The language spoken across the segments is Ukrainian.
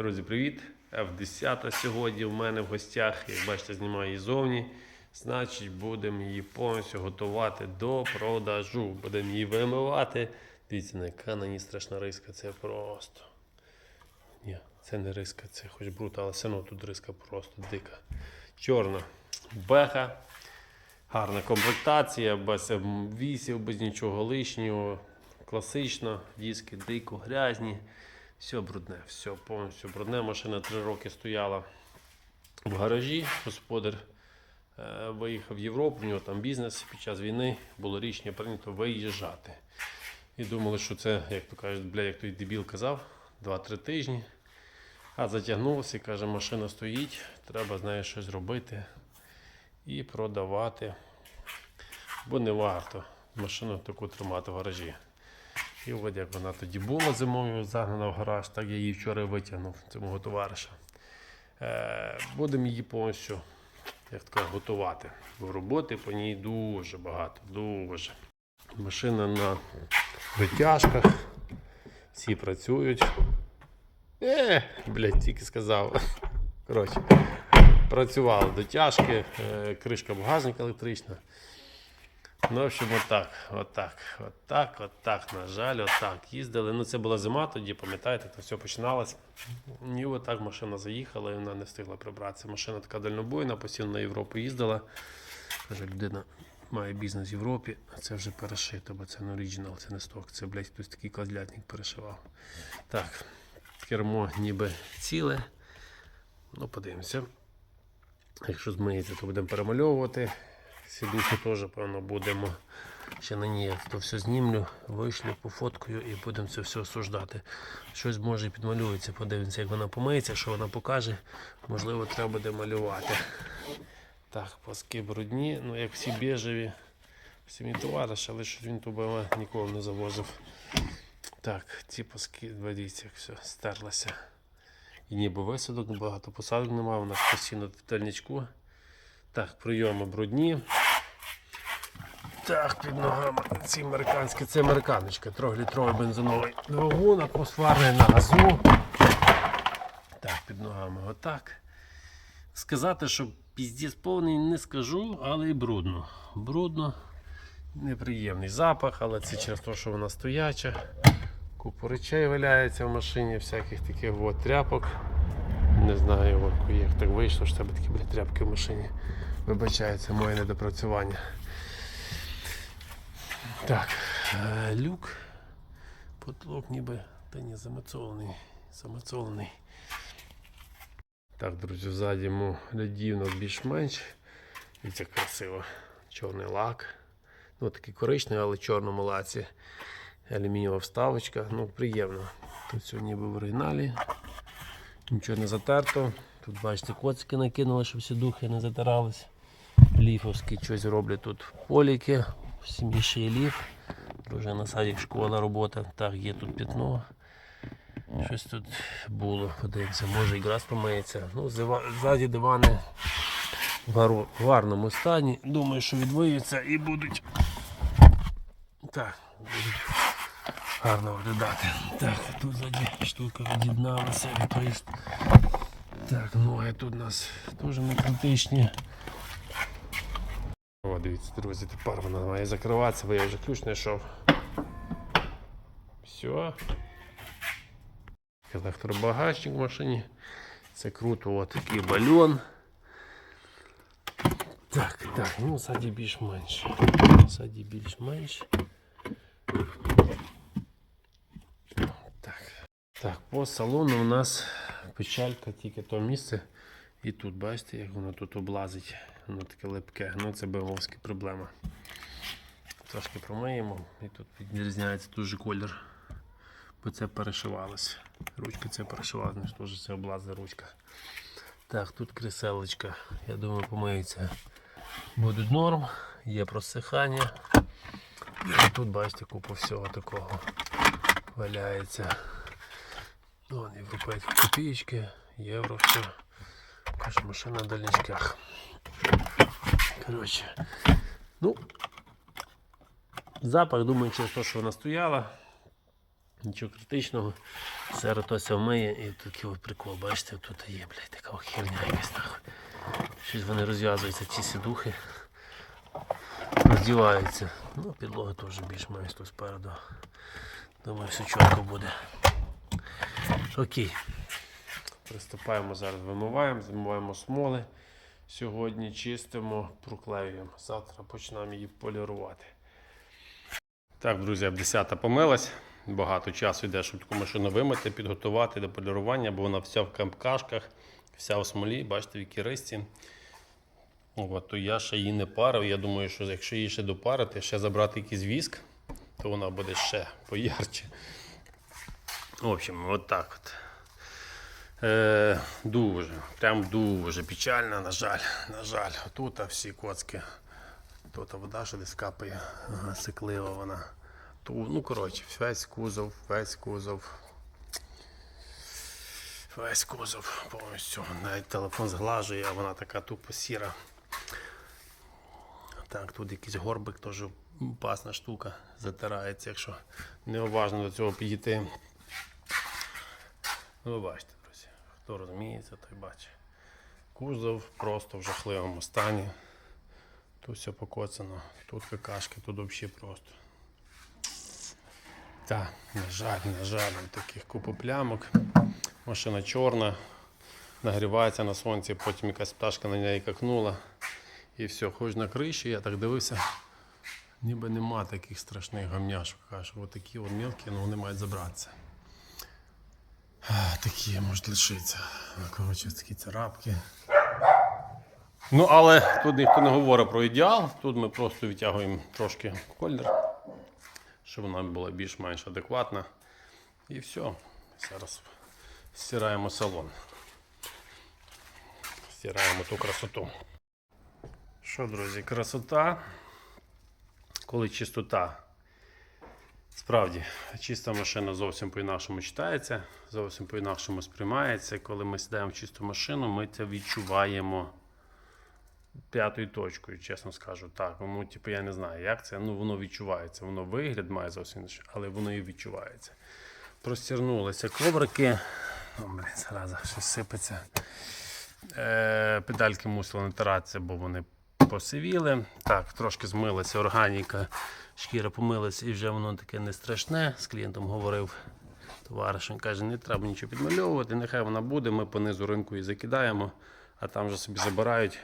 Друзі, привіт! F10 сьогодні в мене в гостях. Як бачите, знімаю її зовні. Значить, будемо її повністю готувати до продажу. Будемо її вимивати. Дивіться, яка на ній страшна риска. Це просто. Ні, це не риска, це хоч брута, але все одно тут риска просто дика. Чорна беха. Гарна комплектація, без вісів, без нічого лишнього. Класично, диски дико грязні. Все брудне, все повністю брудне. Машина три роки стояла в гаражі. Господар е, виїхав в Європу, в нього там бізнес. Під час війни було рішення прийнято виїжджати. І думали, що це, як то кажуть, бля, як той дебіл казав, 2-3 тижні. А затягнувся і каже, машина стоїть, треба з нею щось робити і продавати. Бо не варто машину таку тримати в гаражі. І от як вона тоді була зимою загнана в гараж, так я її вчора витягнув цього товариша. Е, будемо її повністю як така, готувати. Бо роботи по ній дуже багато, дуже. Машина на витяжках. Всі працюють. Е, блядь, тільки сказав. Коротше, працювали дотяжки, е, кришка багажника електрична. Ну, в общем, отак, отак, отак, отак, на жаль, отак. Їздили. Ну, це була зима тоді, пам'ятаєте, то все починалось. І отак машина заїхала і вона не встигла прибратися. Машина така дальнобойна, постійно на Європу їздила. Каже, людина має бізнес в Європі, а це вже перешито, бо це не оригінал, це не сток. Це, блядь, хтось такий козлятник перешивав. Так, кермо ніби ціле. Ну, подивимося. Якщо змиється, то будемо перемальовувати. Сідухи теж, певно, будемо. Ще на ній я то все знімлю, вийшлю, пофоткаю і будемо це все осуждати. Щось може підмалюється, подивимося, як вона помиється, що вона покаже. Можливо, треба буде малювати. Так, паски брудні, ну як всі біжеві, всі мій товариш, але щось він то БМ ніколи не завозив. Так, ці паски, дивіться, як все стерлося. І ніби висадок, багато посадок немає, вона постійно в тельничку. Так, прийоми брудні. Так, під ногами ці американські, це американочка, 3-літровий бензиновий двигун, атмосферний на газу. Так, під ногами отак. Сказати, що піздець повний не скажу, але і брудно. Брудно, неприємний запах, але це через те, що вона стояча. Купу речей валяється в машині, всяких таких от тряпок. Не знаю, от, як так вийшло, що тебе такі блядь, тряпки в машині. Вибачається моє недопрацювання. Так, е, люк, потолок ніби та ні, замацований. Замацований. Так, друзі, ззаді йому глядівно більш-менш. Дивіться, як красиво. Чорний лак. Ну, такий коричневий, але в чорному лаці. Алюмінієва вставочка. Ну, приємно. Тут все ніби в оригіналі. Нічого не затерто. Тут бачите, коцики накинули, щоб всі духи не затирались. Ліфовські щось роблять тут поліки. В сім'ї ще є ліф. Дружина садик, школа, робота. Так, є тут пятно. Щось тут було, подивимося, може і грас помиється. Ну, ззаді дивани в гарному стані. Думаю, що відвиються і будуть. Так, будуть гарно виглядати. Так, тут ззаді штука від'єдналася, відповість. Так, ноги тут у нас теж не критичні. О, дивіться, друзі, тепер вона має закриватися, бо я вже ключ знайшов. Все. Електробагажник в машині. Це круто, от такий бальон. Так, так, ну ззаді більш-менш. Ззаді більш-менш. Так. По салону у нас печалька, тільки то місце. І тут, бачите, як воно тут облазить. Воно таке липке. Ну це бемовська проблема. Трошки промиємо і тут відрізняється дуже колір. Бо це перешивалося. Ручка це перешивалася, значить теж це облазна ручка. Так, тут креселочка. Я думаю, помиється. Будуть норм, є просихання. І тут бачите купу всього такого валяється. Вон європейські копійки, євро, все. Каже, машина на дальничках. Коротше. Ну, запах, думаю, через те, що вона стояла. Нічого критичного. Зараз то все вмиє і такий от прикол, бачите, тут є, блядь, така херня якась нахуй. Щось вони розв'язуються, ці сідухи. Роздіваються. Ну, підлога теж більш-менш тут спереду. Думаю, все чітко буде. Окей. Приступаємо зараз, вимиваємо, змиваємо смоли. Сьогодні чистимо, проклеюємо. Завтра почнемо її полірувати. Так, друзі, об 10 помилась. Багато часу йде, щоб таку машину вимити, підготувати до полірування, бо вона вся в камкашках, вся в смолі, бачите, в якій ристі. От, то я ще її не парив. Я думаю, що якщо її ще допарити, ще забрати якийсь віск, то вона буде ще поярче. В общем, от так от. Е, дуже, прям дуже печально, на жаль. На жаль, тут всі коцки. Тут вода ще десь капає, ага, сиклива вона. Ту, ну, коротше, весь кузов, весь кузов. Весь кузов повністю. Навіть телефон зглажує, а вона така тупо сіра. Так, тут якийсь горбик теж опасна штука затирається, якщо неуважно до цього підійти. Ну, ви бачите, друзі, хто розуміється, той бачить. Кузов просто в жахливому стані. Тут все покоцано, тут какашки, тут взагалі просто. Так, на жаль, на жаль, таких купу плямок. Машина чорна, нагрівається на сонці, потім якась пташка на неї какнула. І все, хоч на криші, я так дивився. Ніби нема таких страшних гамняшок. Кажу, от такі от мілкі, ну вони мають забратися. Такі можуть лишитися. Коротше, такі царапки. Ну, але тут ніхто не говорить про ідеал. Тут ми просто відтягуємо трошки колір, щоб вона була більш-менш адекватна. І все. Зараз стираємо салон. Стираємо ту красоту. Що, друзі, красота. Коли чистота. Справді, чиста машина зовсім по-інакшому читається, зовсім по-інакшому сприймається. Коли ми сідаємо в чисту машину, ми це відчуваємо п'ятою точкою, чесно скажу. Так, ну, типу, я не знаю, як це. Ну, воно відчувається. Воно вигляд має зовсім інший, але воно і відчувається. Простірнулися коврики. О, блін, зараза, щось сипеться. Е, педальки мусили натиратися, бо вони посивіли. Так, трошки змилася органіка, шкіра помилася і вже воно таке не страшне. З клієнтом говорив товариш, він каже, не треба нічого підмальовувати, нехай вона буде, ми по низу ринку її закидаємо, а там вже собі забирають.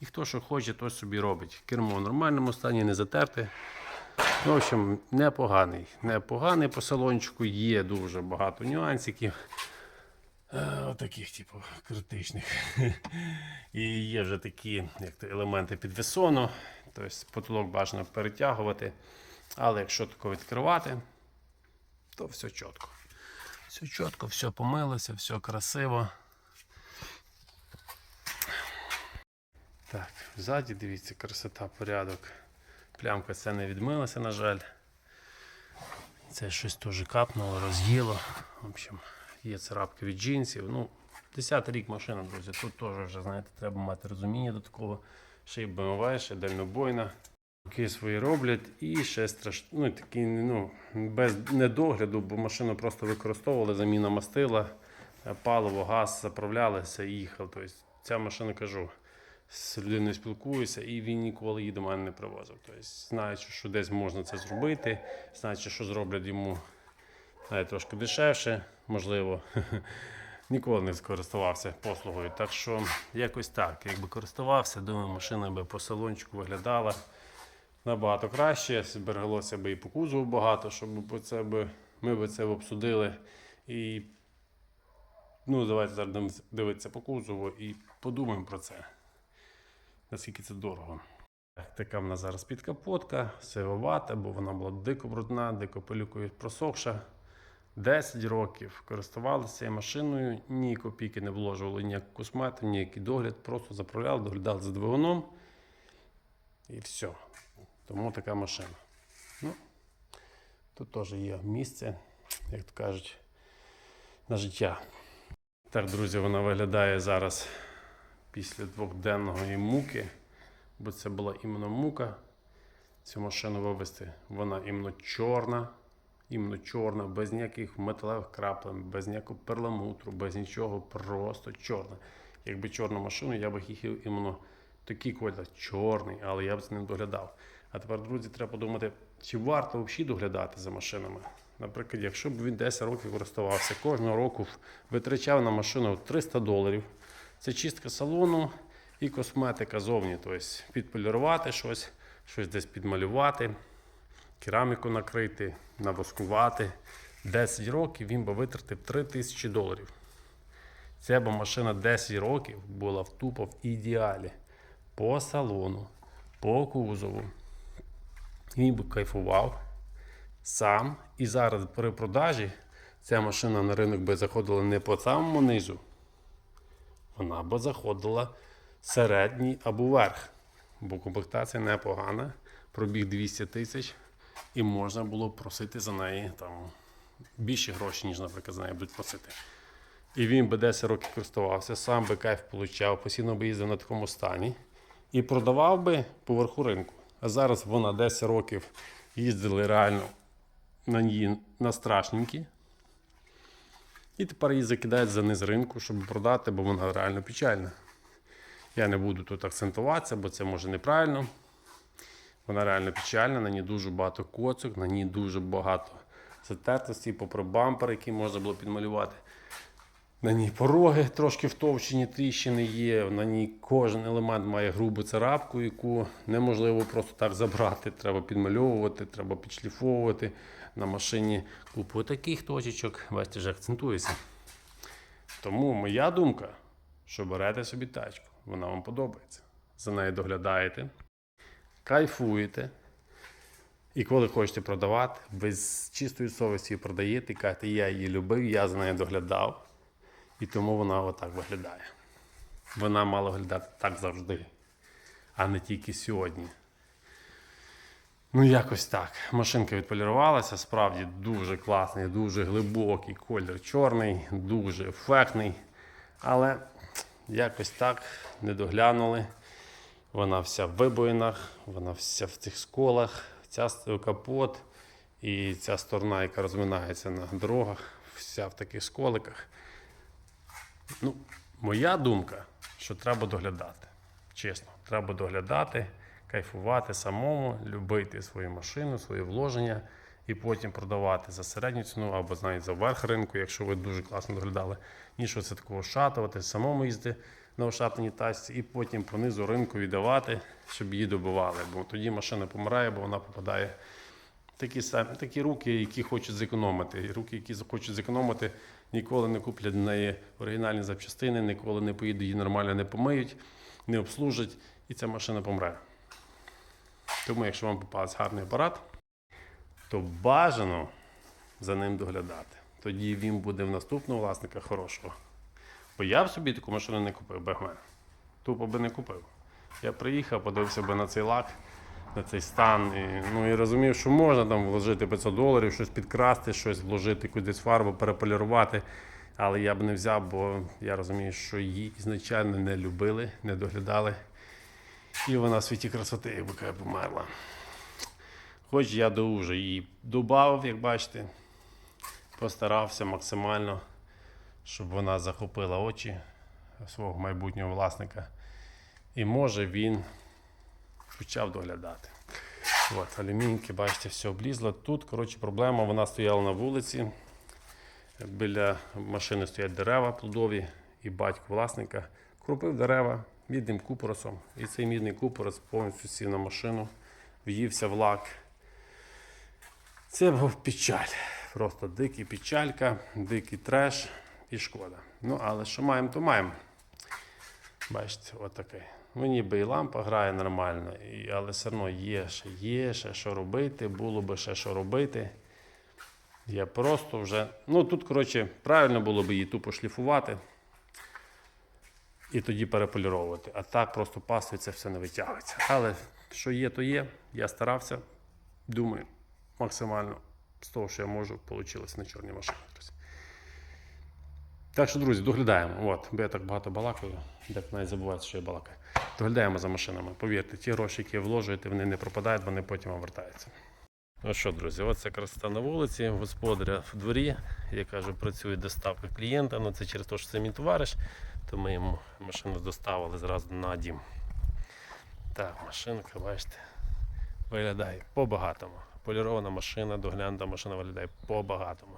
І хто що хоче, той собі робить. Кермо в нормальному стані, не затерте. Ну, В общем, непоганий. Непоганий по салончику, є дуже багато нюансиків. Е, Отаких, типу, критичних. І є вже такі як то, елементи підвесону. Тобто потолок бажано перетягувати. Але якщо тако відкривати, то все чітко. Все чітко, все помилося, все красиво. Так, ззаді дивіться, красота, порядок. Плямка це не відмилася, на жаль. Це щось теж капнуло, роз'їло. В общем, є царапки від джинсів. Ну, 10 рік машина, друзі. Тут теж вже, знаєте, треба мати розуміння до такого. Ще й BMW, ще дальнобойна. Руки свої роблять і ще страшно, ну, такі, ну, без недогляду, бо машину просто використовували, заміна мастила, е, паливо, газ, заправлялися і їхали. Тобто, ця машина кажу, з людиною спілкуюся, і він ніколи її до мене не привозив. Тобто, знаючи, що десь можна це зробити, знаючи, що зроблять йому навіть трошки дешевше, можливо. Ніколи не скористувався послугою. Так що якось так. Якби користувався, думаю, машина би по салончику виглядала набагато краще. Збереглося б і по кузову багато, щоб це би, ми б це обсудили. І ну, давайте зараз дивитися по кузову і подумаємо про це. Наскільки це дорого. Така в нас зараз підкапотка, сивовата, бо вона була дико брудна, дико пилюкою просохша. 10 років користувалися машиною, ні копійки не вложували ніяку косметику, ніякий догляд, просто заправляли, доглядали за двигуном і все. Тому така машина. Ну, тут теж є місце, як то кажуть, на життя. Так, друзі, вона виглядає зараз після двохденної муки, бо це була іменно мука. Цю машину вивезти. Вона іменно чорна. Іменно чорна, без ніяких металевих краплень, без ніякого перламутру, без нічого, просто чорна. Якби чорну машину, я би їхав іменно такий колір, чорний, але я б з ним доглядав. А тепер, друзі, треба подумати, чи варто взагалі доглядати за машинами. Наприклад, якщо б він 10 років користувався, кожного року витрачав на машину 300 доларів. Це чистка салону і косметика зовні. Тобто підполірувати щось, щось десь підмалювати, кераміку накрити, навоскувати. 10 років він би витратив 3000 доларів. Ця б машина 10 років була в тупо в ідеалі. По салону, по кузову. Він би кайфував сам. І зараз при продажі ця машина на ринок би заходила не по самому низу, вона би заходила середній або верх. Бо комплектація непогана, пробіг 200 тисяч, і можна було просити за неї там більше грошей, ніж, наприклад, за неї будуть просити. І він би 10 років користувався, сам би кайф получав, постійно би їздив на такому стані і продавав би по верху ринку. А зараз вона 10 років їздили реально на ній на страшненькі. І тепер її закидають за низ ринку, щоб продати, бо вона реально печальна. Я не буду тут акцентуватися, бо це може неправильно. Вона реально печальна, на ній дуже багато коцок, на ній дуже багато затертостей, попри бампер, який можна було підмалювати. На ній пороги трошки втовчені, тріщини є. На ній кожен елемент має грубу царапку, яку неможливо просто так забрати. Треба підмальовувати, треба підшліфовувати. На машині купу таких точечок, бачите, вже акцентується. Тому моя думка, що берете собі тачку, вона вам подобається. За нею доглядаєте, кайфуєте. І коли хочете продавати, ви з чистою совістю продаєте і кажете, я її любив, я за нею доглядав. І тому вона отак виглядає. Вона мала виглядати так завжди, а не тільки сьогодні. Ну, якось так. Машинка відполірувалася, справді дуже класний, дуже глибокий колір чорний, дуже ефектний. Але якось так не доглянули. Вона вся в вибоїнах, вона вся в цих сколах, ця с- капот і ця сторона, яка розминається на дорогах, вся в таких сколиках. Ну, моя думка, що треба доглядати. Чесно, треба доглядати, кайфувати самому, любити свою машину, свої вложення і потім продавати за середню ціну або навіть за верх ринку, якщо ви дуже класно доглядали, ніж оце такого шатувати, самому їздити на ошатаній тачці і потім по низу ринку віддавати, щоб її добивали. Бо тоді машина помирає, бо вона попадає такі самі такі руки, які хочуть зекономити. І руки, які хочуть зекономити, ніколи не куплять на неї оригінальні запчастини, ніколи не поїдуть, її нормально не помиють, не обслужать, і ця машина помре. Тому, якщо вам попався гарний апарат, то бажано за ним доглядати. Тоді він буде в наступного власника хорошого. Бо я б собі таку машину не купив, бегмен. Тупо би не купив. Я приїхав, подивився би на цей лак, на цей стан. І, ну, і розумів, що можна там вложити 500 доларів, щось підкрасти, щось вложити, кудись фарбу, переполірувати. Але я б не взяв, бо я розумію, що її ізначально не любили, не доглядали. І вона в світі красоти, якби каже, померла. Хоч я дуже її додав, як бачите, постарався максимально, щоб вона захопила очі свого майбутнього власника. І може він почав доглядати. От, алюміньки, бачите, все облізло. Тут, коротше, проблема, вона стояла на вулиці. Біля машини стоять дерева плодові, і батько власника крупив дерева мідним купоросом. І цей мідний купорос повністю сів на машину, в'ївся в лак. Це був печаль. Просто дикий печалька, дикий треш і шкода. Ну, але що маємо, то маємо. Бачите, отакий. Ну, ніби і лампа грає нормально, і, але все одно є ще, є ще що робити, було би ще що робити. Я просто вже. Ну тут, коротше, правильно було б її тупо шліфувати і тоді переполіровувати. А так просто це все не витягується. Але що є, то є. Я старався. Думаю, максимально з того, що я можу, вийшло на чорній машині. Так що, друзі, доглядаємо. От, бо я так багато балакаю, так навіть забувається, що я балакаю. Доглядаємо за машинами. Повірте, ті гроші, які вложуєте, вони не пропадають, вони потім вертаються. Ну що, друзі, оце красота на вулиці, господаря в дворі. Я кажу, працює доставка клієнта. Ну це через те, що це мій товариш, то ми йому машину доставили зразу на дім. Так, машинка, бачите, виглядає по-багатому. Полірована машина, доглянута машина виглядає по-багатому.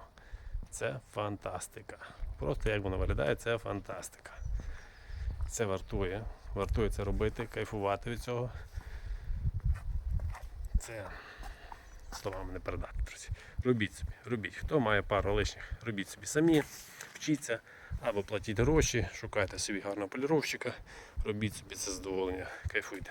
Це фантастика. Просто як вона виглядає, це фантастика. Це вартує. Вартує це робити, кайфувати від цього. Це словами не передати, друзі. Робіть собі, робіть. Хто має пару лишніх, робіть собі самі, вчіться або платіть гроші, шукайте собі гарного поліровщика, робіть собі це задоволення, кайфуйте.